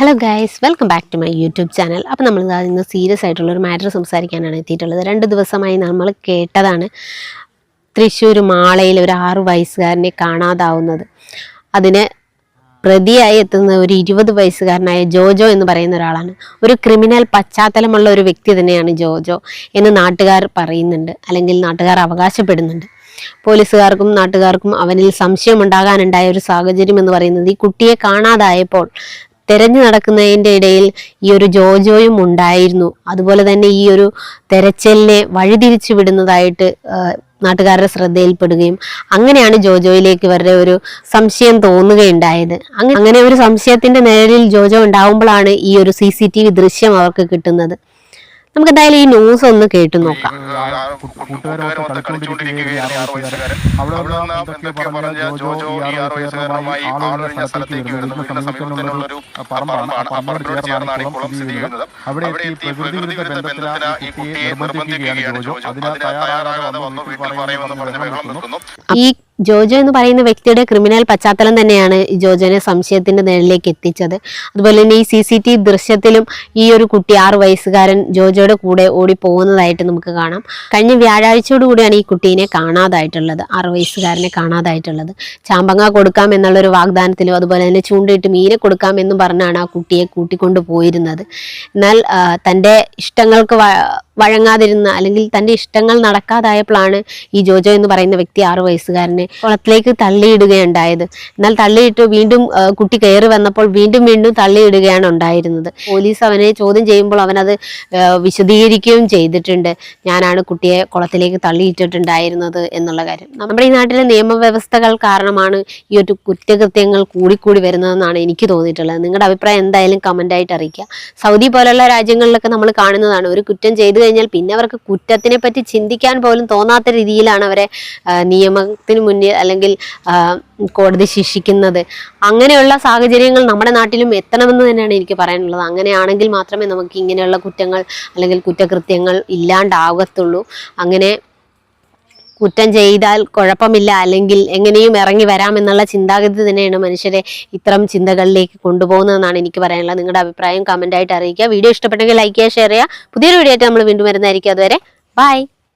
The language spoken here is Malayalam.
Hello guys welcome back to my YouTube channel അപ്പോൾ നമ്മൾ ഇന്ന് സീരിയസ് ആയിട്ടുള്ള ഒരു മാറ്റർ സംസാരിക്കാനാണ് എത്തിയിട്ടുള്ളത്. രണ്ട് ദിവസമായി നമ്മൾ കേട്ടതാണ് തൃശ്ശൂർ മാളയിൽ ഒരു ആറ് വയസ്സുകാരനെ കാണാതാവുന്നത്. അതിന് പ്രതിയായി എത്തുന്ന ഒരു ഇരുപത് വയസ്സുകാരനായ ജോജോ എന്ന് പറയുന്ന ഒരാളാണ്. ഒരു ക്രിമിനൽ പശ്ചാത്തലമുള്ള ഒരു വ്യക്തി തന്നെയാണ് ജോജോ എന്ന് നാട്ടുകാർ പറയുന്നുണ്ട്. അല്ലെങ്കിൽ നാട്ടുകാർ അവകാശപ്പെടുന്നുണ്ട്. പോലീസുകാർക്കും നാട്ടുകാർക്കും അവനിൽ സംശയം ഉണ്ടാകാനുണ്ടായ ഒരു സാഹചര്യം എന്ന് പറയുന്നത് ഈ കുട്ടിയെ കാണാതായപ്പോൾ തെരഞ്ഞു നടക്കുന്നതിന്റെ ഇടയിൽ ഈ ഒരു ജോജോയും ഉണ്ടായിരുന്നു. അതുപോലെ തന്നെ ഈ ഒരു തെരച്ചിലിനെ വഴിതിരിച്ചു വിടുന്നതായിട്ട് നാട്ടുകാരുടെ ശ്രദ്ധയിൽപ്പെടുകയും അങ്ങനെയാണ് ജോജോയിലേക്ക് ഇവരുടെ ഒരു സംശയം തോന്നുകയുണ്ടായത്. അങ്ങനെ ഒരു സംശയത്തിന്റെ നിഴലിൽ ജോജോ ഉണ്ടാവുമ്പോഴാണ് ഈ ഒരു സി ദൃശ്യം അവർക്ക് കിട്ടുന്നത്. നമുക്ക് എന്തായാലും ഈ ന്യൂസ് ഒന്ന് കേട്ടു നോക്കാം. ഈ ജോജോ എന്ന് പറയുന്ന വ്യക്തിയുടെ ക്രിമിനൽ പശ്ചാത്തലം തന്നെയാണ് ജോജോനെ സംശയത്തിന്റെ നിഴലിലേക്ക് എത്തിച്ചത്. അതുപോലെ തന്നെ ഈ സി സി ടി ദൃശ്യത്തിലും ഈ ഒരു കുട്ടി ആറു വയസ്സുകാരൻ ജോജോയുടെ കൂടെ ഓടി പോകുന്നതായിട്ട് നമുക്ക് കാണാം. കഴിഞ്ഞ വ്യാഴാഴ്ചയോട് കൂടിയാണ് ഈ കുട്ടീനെ കാണാതായിട്ടുള്ളത് ആറു വയസ്സുകാരനെ കാണാതായിട്ടുള്ളത്. ചാമ്പങ്ങ കൊടുക്കാം എന്നുള്ളൊരു വാഗ്ദാനത്തിലും അതുപോലെ തന്നെ ചൂണ്ടയിട്ട് മീനെ കൊടുക്കാം എന്നും പറഞ്ഞാണ് ആ കുട്ടിയെ കൂട്ടിക്കൊണ്ടു പോയിരുന്നത് എന്നാൽ തന്റെ ഇഷ്ടങ്ങൾക്ക് വഴങ്ങാതിരുന്ന അല്ലെങ്കിൽ തന്റെ ഇഷ്ടങ്ങൾ നടക്കാതായപ്പോഴാണ് ഈ ജോജോ എന്ന് പറയുന്ന വ്യക്തി ആറു വയസ്സുകാരനെ കുളത്തിലേക്ക് തള്ളിയിടുകയുണ്ടായത്. എന്നാൽ തള്ളിയിട്ട് വീണ്ടും കുട്ടി കയറി വന്നപ്പോൾ വീണ്ടും വീണ്ടും തള്ളിയിടുകയാണ് ഉണ്ടായിരുന്നത്. പോലീസ് അവനെ ചോദ്യം ചെയ്യുമ്പോൾ അവനത് വിശദീകരിക്കുകയും ചെയ്തിട്ടുണ്ട്. ഞാനാണ് കുട്ടിയെ കുളത്തിലേക്ക് തള്ളിയിട്ടിട്ടുണ്ടായിരുന്നത് എന്നുള്ള കാര്യം. നമ്മുടെ ഈ നാട്ടിലെ നിയമവ്യവസ്ഥകൾ കാരണമാണ് ഈ ഒരു കുറ്റകൃത്യങ്ങൾ കൂടിക്കൂടി വരുന്നതെന്നാണ് എനിക്ക് തോന്നിയിട്ടുള്ളത്. നിങ്ങളുടെ അഭിപ്രായം എന്തായാലും കമന്റായിട്ട് അറിയിക്കുക. സൗദി പോലുള്ള രാജ്യങ്ങളിലൊക്കെ നമ്മൾ കാണുന്നതാണ് ഒരു കുറ്റം ചെയ്തു കഴിഞ്ഞാൽ പിന്നെ അവർക്ക് കുറ്റത്തിനെ പറ്റി ചിന്തിക്കാൻ പോലും തോന്നാത്ത രീതിയിലാണ് അവരെ നിയമത്തിന് മുന്നിൽ അല്ലെങ്കിൽ കോടതി ശിക്ഷിക്കുന്നത്. അങ്ങനെയുള്ള സാഹചര്യങ്ങൾ നമ്മുടെ നാട്ടിലും എത്തണമെന്ന് തന്നെയാണ് എനിക്ക് പറയാനുള്ളത്. അങ്ങനെയാണെങ്കിൽ മാത്രമേ നമുക്ക് ഇങ്ങനെയുള്ള കുറ്റങ്ങൾ അല്ലെങ്കിൽ കുറ്റകൃത്യങ്ങൾ ഇല്ലാണ്ടാകത്തുള്ളൂ അങ്ങനെ കുറ്റം ചെയ്താൽ കുഴപ്പമില്ല അല്ലെങ്കിൽ എങ്ങനെയും ഇറങ്ങി വരാമെന്നുള്ള ചിന്താഗതി തന്നെയാണ് മനുഷ്യരെ ഇത്തരം ചിന്തകളിലേക്ക് കൊണ്ടുപോകുന്നതെന്നാണ് എനിക്ക് പറയാനുള്ളത്. നിങ്ങളുടെ അഭിപ്രായം കമന്റായിട്ട് അറിയിക്കുക. വീഡിയോ ഇഷ്ടപ്പെട്ടെങ്കിൽ ലൈക്ക് ചെയ്യുക ഷെയർ ചെയ്യുക. പുതിയൊരു വീഡിയോ ആയിട്ട് നമ്മൾ വീണ്ടും വരുന്നതായിരിക്കും. അതുവരെ ബൈ